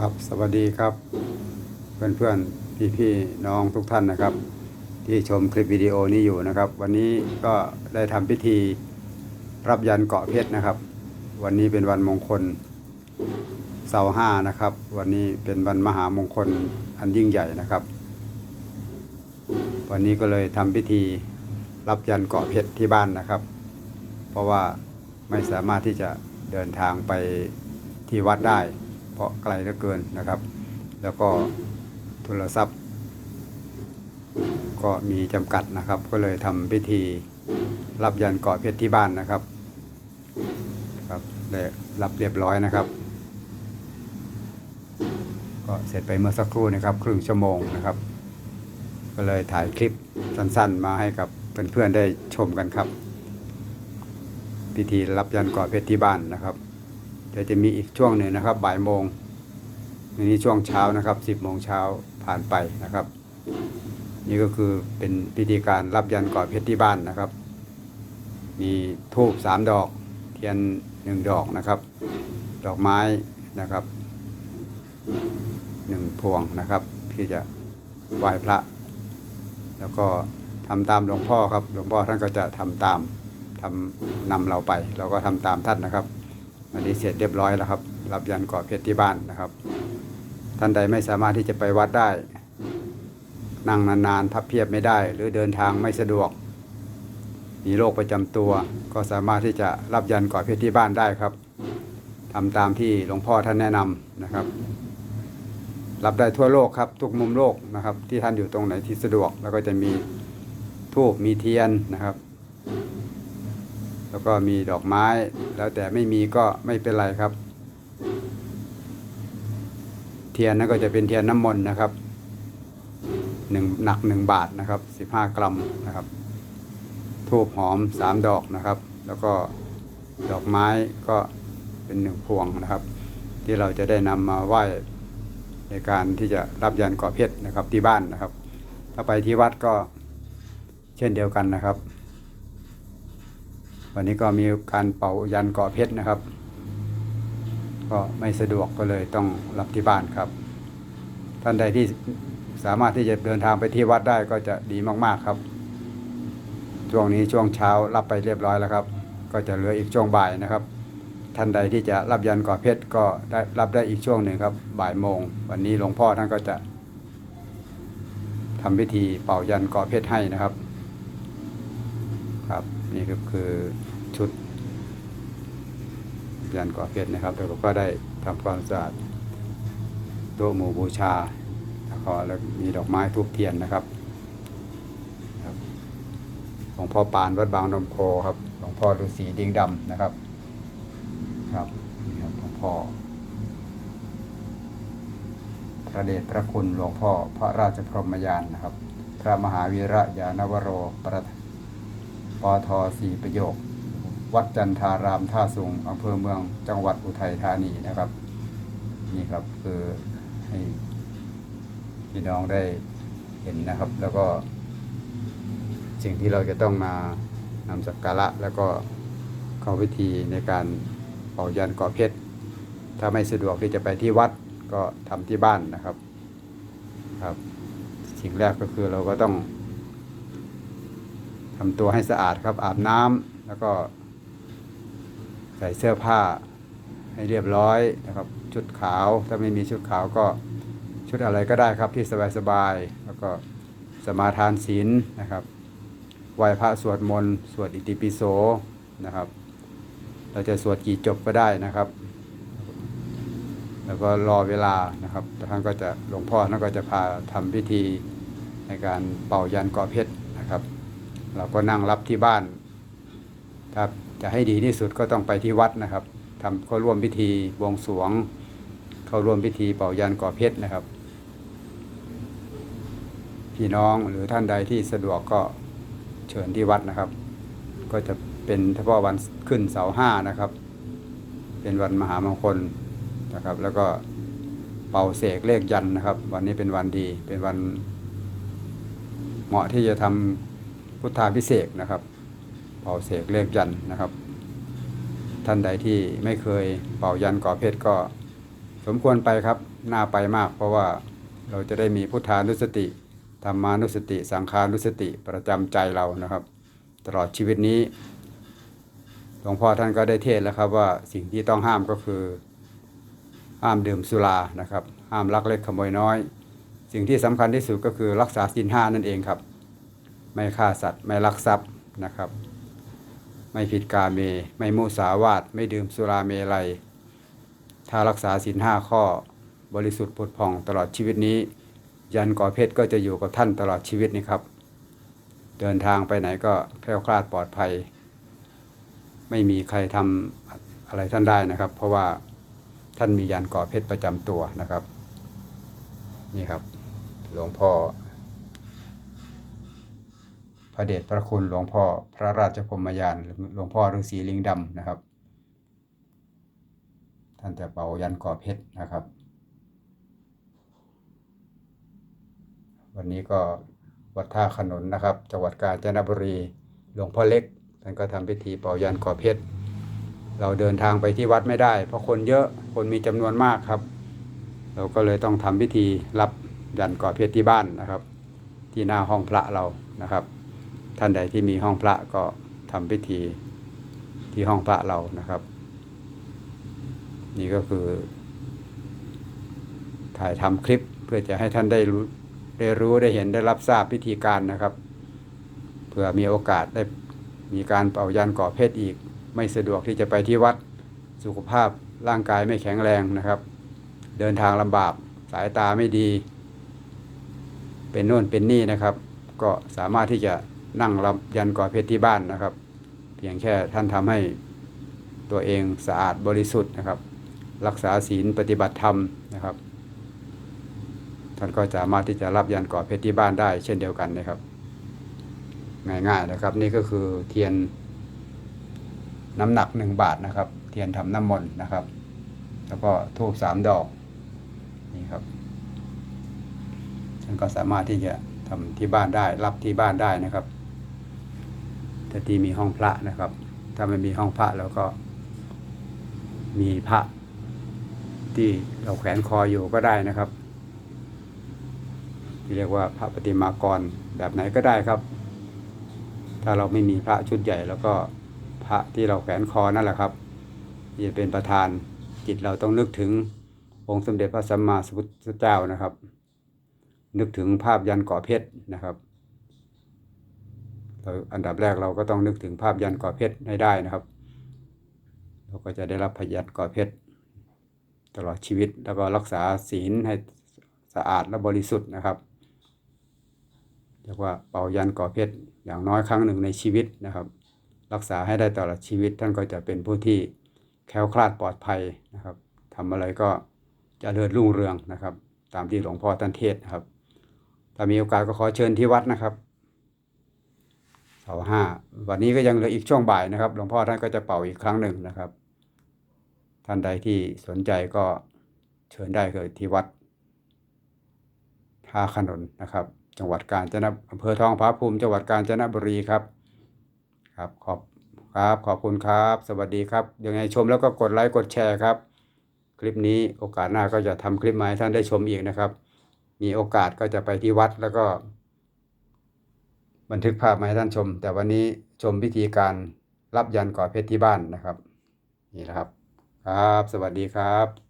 ครับสวัสดีครับ เพื่อนเพื่อนพี่พี่ๆน้องทุกท่านนะครับ ที่ชมคลิปวิดีโอนี้อยู่นะครับ วันนี้ก็ได้ทำพิธีรับยันเกาะเพชรนะครับ วันนี้เป็นวันมงคลเสาร์ห้านะครับ วันนี้เป็นวันมหามงคลอันยิ่งใหญ่นะครับ วันนี้ก็เลยทำพิธีรับยันเกาะเพชรที่บ้านนะครับ เพราะว่าไม่สามารถที่จะเดินทางไปที่วัดได้ เพราะไกลเหลือเกินนะครับ แล้วก็โทรศัพท์ ก็มีจำกัดนะครับ ก็เลยทำพิธีรับยันเกาะเพชรที่บ้านนะครับ ครับได้รับเรียบร้อยนะครับ ก็เสร็จไปเมื่อสักครู่นะครับ ครึ่งชั่วโมงนะครับ ก็เลยถ่ายคลิปสั้นๆ มาให้กับเพื่อนๆได้ชมกันครับ พิธีรับยันเกาะเพชรที่บ้านนะครับ ดี๋ยวจะมีอีกช่วงหนึ่งนะครับ บ่ายโมงนนี้ช่วงเช้านะครับ10โมงเช้าผ่านไปนะครับ นี่ก็คือเป็นพิธีการรับยันกาะเพชรที่บ้านนะครับ มีทูบสามดอก เทียนหนึ่งดอกนะครับ ดอกไม้นะครับหนึ่งพวงนะครับ ที่จะไหว้พระ แล้วก็ทำตามหลวงพ่อครับ หลวงพ่อท่านก็จะทำตามทำนำเราไป เราก็ทำตามท่านนะครับ อันนี้เสร็จเรียบร้อยแล้วครับ รับยันกาะเพชรที่บ้านนะครับ ท่านใดไม่สามารถที่จะไปวัดได้ นั่งนานๆพับเพียบไม่ได้ หรือเดินทางไม่สะดวก มีโรคประจำตัว ก็สามารถที่จะรับยันกาะเพชรที่บ้านได้ครับทำตามที่หลวงพ่อท่านแนะนำนะครับรับได้ทั่วโลกครับ ทุกมุมโลกนะครับ ที่ท่านอยู่ตรงไหนที่สะดวก แล้วก็จะมีทูบมีเทียนนะครับ แล้วก็มีดอกไม้ แล้วแต่ไม่มีก็ไม่เป็นไรครับ เทียนนั่นก็จะเป็นเทียนน้ำมนต์นะครับหนึ่งหนักหนึ่งบาทนะครับสิบห้ากรัมนะครับทูบหอมสามดอกนะครับ แล้วก็ดอกไม้ก็เป็นหนึ่งพวงนะครับ ที่เราจะได้นำมาไหว้ในการที่จะรับยันเกาะเพชรนะครับที่บ้านนะครับ ถ้าไปที่วัดก็เช่นเดียวกันนะครับ วันนี้ก็มีการเป่ายันเกาะเพชรนะครับ ก็ไม่สะดวกก็เลยต้องรับที่บ้านครับ ท่านใดที่สามารถที่จะเดินทางไปที่วัดได้ก็จะดีมากๆครับ ช่วงนี้ช่วงเช้ารับไปเรียบร้อยแล้วครับ ก็จะเหลืออีกช่วงบ่ายนะครับ ท่านใดที่จะรับยันก่อเพชรก็ได้รับได้อีกช่วงหนึ่งครับบ่ายโมง วันนี้หลวงพ่อท่านก็จะทำพิธีเป่ายันก่อเพชรให้นะครับ ครับ นี่ก็คือชุดยันก่อเพชรนะครับแล้วก็ได้ทำความสะอาดโต๊ะหมู่บูชาแล้วก็แล้วมีดอกไม้ทูบเทียนนะครับหลวงพ่อปานวัดบางนมโคครับหลวงพ่อฤาษีดิงดำนะครับ ครับนี่ครับหลวงพ่อพระเดชพระคุณหลวงพ่อพระราชพรหมยานนะครับ พระมหาวีระยานวโรประ ปทสีประโยค วัดจันทารามท่าสุงอำเภอเมืองจังหวัดอุทัยธานีนะครับ นี่ครับคือให้พี่น้องได้เห็นนะครับ แล้วก็ สิ่งที่เราจะต้องมานำสักการะแล้วก็เข้าพิธีในการเป่ายันก่อเพชรถ้าไม่สะดวกที่จะไปที่วัดก็ทำที่บ้านนะครับ ครับ สิ่งแรกก็คือเราก็ต้อง ทำตัวให้สะอาดครับอาบน้ำแล้วก็ ใส่เสื้อผ้าให้เรียบร้อยนะครับ ชุดขาวถ้าไม่มีชุดขาวก็ชุดอะไรก็ได้ครับที่สบายๆแล้วก็สมาทานศีลนะครับไหว้พระสวดมนต์สวดอิติปิโสนะครับ เราจะสวดกี่จบก็ได้นะครับ แล้วก็รอเวลานะครับท่านก็จะหลวงพ่อท่านก็จะพาทำพิธีในการเป่ายันเกาะเพชร เราก็นั่งรับที่บ้านถ้าจะให้ดีที่สุดก็ต้องไปที่วัดนะครับทำเข้าร่วมพิธีบวงสรวง เข้าร่วมพิธีเป่ายันก่อเพชรนะครับ พี่น้องหรือท่านใดที่สะดวกก็เชิญที่วัดนะครับ ก็จะเป็นเฉพาะวันขึ้นเสาห้านะครับ เป็นวันมหามงคลนะครับ แล้วก็เป่าเสกเลขยันนะครับ วันนี้เป็นวันดีเป็นวันเหมาะที่จะทำ พุทธาพิเศษนะครับเป่าเสกเลขยันนะครับ ท่านใดที่ไม่เคยเป่ายันก่อเพชรก็สมควรไปครับน่าไปมาก เพราะว่าเราจะได้มีพุทธานุสติธรรมานุสติ สังขานุสติประจำใจเรานะครับ ตลอดชีวิตนี้หลวงพ่อท่านก็ได้เทศแล้วครับว่าสิ่งที่ต้องห้ามก็คือ ห้ามดื่มสุรานะครับ ห้ามลักเล็กขโมยน้อย สิ่งที่สำคัญที่สุดก็คือรักษาศีลห้านั่นเองครับ ไม่ฆ่าสัตว์ ไม่ลักทรัพย์นะครับ ไม่ผิดกาเม ไม่มุสาวาทไม่ดื่มสุราเมลัย ถ้ารักษาศีลห้าข้อ บริสุทธิ์ผุดผ่องตลอดชีวิตนี้ ยันก่อเพชรก็จะอยู่กับท่านตลอดชีวิตนี้ครับ เดินทางไปไหนก็แคล้วคลาดปลอดภัย ไม่มีใครทำอะไรท่านได้นะครับ เพราะว่าท่านมียันก่อเพชรประจำตัวนะครับ นี่ครับ หลวงพ่อ พระเดชพระคุณหลวงพ่อพระราชพมยานหลวงพ่อฤาษีลิงดำนะครับ ท่านจะเป่ายันก่อเพชรนะครับ วันนี้ก็วัดท่าขนุนนะครับ จังหวัดกาญจนบุรีหลวงพ่อเล็กท่านก็ทำพิธีเป่ายันก่อเพชรเราเดินทางไปที่วัดไม่ได้ เพราะคนเยอะคนมีจำนวนมากครับ เราก็เลยต้องทำพิธีรับยันก่อเพชรที่บ้านนะครับ ที่หน้าห้องพระเรานะครับ ท่านใดที่มีห้องพระก็ทำพิธีที่ห้องพระเรานะครับ นี่ก็คือ ถ่ายทำคลิปเพื่อจะให้ท่านได้รู้ได้รู้ได้เห็นได้รับทราบพิธีการนะครับเผื่อมีโอกาสได้มีการเป่ายันก่อเพชรอีก ไม่สะดวกที่จะไปที่วัดสุขภาพร่างกายไม่แข็งแรงนะครับ เดินทางลำบากสายตาไม่ดี เป็นโน่นเป็นนี่นะครับ ก็สามารถที่จะ นั่งรับยันก่อเพชรที่บ้านนะครับ เพียงแค่ท่านทำให้ตัวเองสะอาดบริสุทธิ์นะครับ รักษาศีลปฏิบัติธรรมนะครับ ท่านก็สามารถที่จะรับยันก่อเพชรที่บ้านได้ เช่นเดียวกันนะครับ ง่ายๆนะครับ นี่ก็คือเทียนน้ำหนักหนึ่งบาทนะครับ เทียนทำน้ำมนต์นะครับ แล้วก็ทูบสามดอกนี่ครับท่านก็สามารถที่จะทำที่บ้านได้รับที่บ้านได้นะครับ แต่ที่มีห้องพระนะครับ ถ้าไม่มีห้องพระแล้วก็ มีพระ ที่เราแขวนคออยู่ก็ได้นะครับที่เรียกว่าพระปฏิมากรแบบไหนก็ได้ครับ ถ้าเราไม่มีพระชุดใหญ่แล้วก็พระที่เราแขวนคอนั่นแหละครับจะเป็นประธานจิตเราต้องนึกถึงองค์สมเด็จพระสัมมาสัมพุทธเจ้านะครับ นึกถึงภาพยันก่อเพชรนะครับ อันดับแรกเราก็ต้องนึกถึงภาพยันก่อเพชรให้ได้นะครับ เราก็จะได้รับพยันก่อเพชรตลอดชีวิตแล้วก็รักษาศีลให้สะอาดและบริสุทธิ์นะครับเรียกว่าเป่ายันก่อเพชรอย่างน้อยครั้งหนึ่งในชีวิตนะครับ รักษาให้ได้ตลอดชีวิตท่านก็จะเป็นผู้ที่แคล้วคลาดปลอดภัยนะครับทำอะไรก็จะเริญรุ่งเรืองนะครับ ตามที่หลวงพ่อท่านเทศนะครับถ้ามีโอกาสก็ขอเชิญที่วัดนะครับ เสาห้าวันนี้ก็ยังเหลืออีกช่วงบ่ายนะครับ หลวงพ่อท่านก็จะเป่าอีกครั้งหนึ่งนะครับ ท่านใดที่สนใจก็เชิญได้เลยที่วัดท่าขนนนะครับ จังหวัดกาญจนบุรีอำเภอทองผาภูมิจังหวัดกาญจนบุรีครับ ครับขอบครับขอบคุณครับ สวัสดีครับยังไงชมแล้วก็กดไลค์กดแชร์ครับ คลิปนี้โอกาสหน้าก็จะทำคลิปมาให้ท่านได้ชมอีกนะครับ มีโอกาสก็จะไปที่วัดแล้วก็ บันทึกภาพมาให้ท่านชม แต่วันนี้ชมพิธีการรับยันก่อเพชรที่บ้านนะครับ นี่นะครับ ครับ สวัสดีครับ